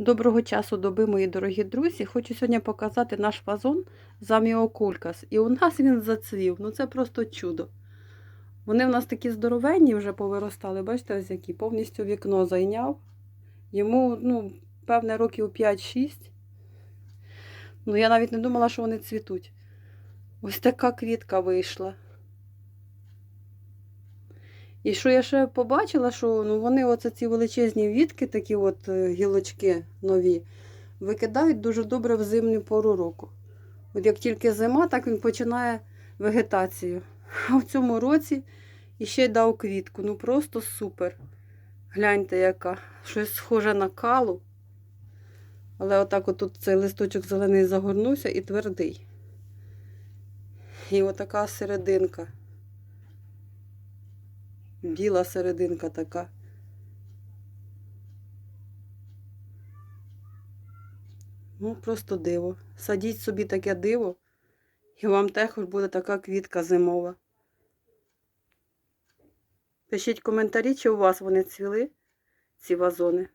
Доброго часу доби, мої дорогі друзі. Хочу сьогодні показати наш вазон заміокулькас. І у нас він зацвів. Ну це просто чудо. Вони в нас такі здоровенні вже повиростали. Бачите, ось які повністю вікно зайняв. Йому, ну, певне, років 5-6. Ну, я навіть не думала, що вони цвітуть. Ось така квітка вийшла. І що я ще побачила, що ну, вони оце ці величезні вітки, такі от е, гілочки нові, викидають дуже добре в зимню пору року. От як тільки зима, так він починає вегетацію. А в цьому році іще й дав квітку. Ну просто супер. Гляньте, яка. Щось схоже на калу. Але отак отут цей листочок зелений загорнувся і твердий. І отака серединка. Біла серединка така. Ну, просто диво. Садіть собі таке диво, і вам також буде така квітка зимова. Пишіть коментарі, чи у вас вони цвіли, ці вазони.